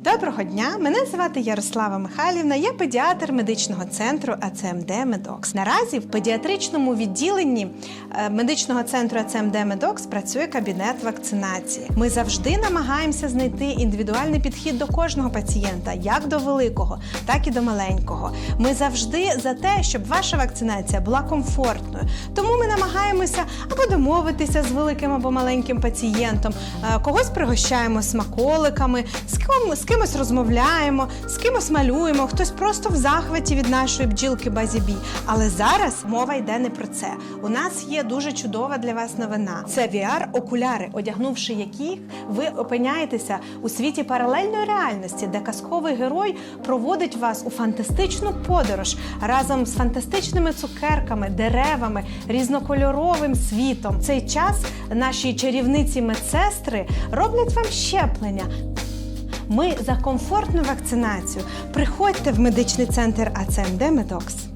Доброго дня! Мене звати Ярослава Михайлівна. Я педіатр медичного центру АЦМД Медокс. Наразі в педіатричному відділенні е, медичного центру АЦМД Медокс працює кабінет вакцинації. Ми завжди намагаємося знайти індивідуальний підхід до кожного пацієнта, як до великого, так і до маленького. Ми завжди за те, щоб ваша вакцинація була комфортною. Тому ми намагаємося або домовитися з великим або маленьким пацієнтом, е, когось пригощаємо смаколиками, з ким з кимось розмовляємо, з кимось малюємо, хтось просто в захваті від нашої бджілки Базібі. Але зараз мова йде не про це. У нас є дуже чудова для вас новина. Це VR-окуляри, одягнувши яких ви опиняєтеся у світі паралельної реальності, де казковий герой проводить вас у фантастичну подорож разом з фантастичними цукерками, деревами, різнокольоровим світом. В цей час наші чарівниці медсестри роблять вам щеплення. Ми за комфортну вакцинацію. Приходьте в медичний центр АЦМД Медокс.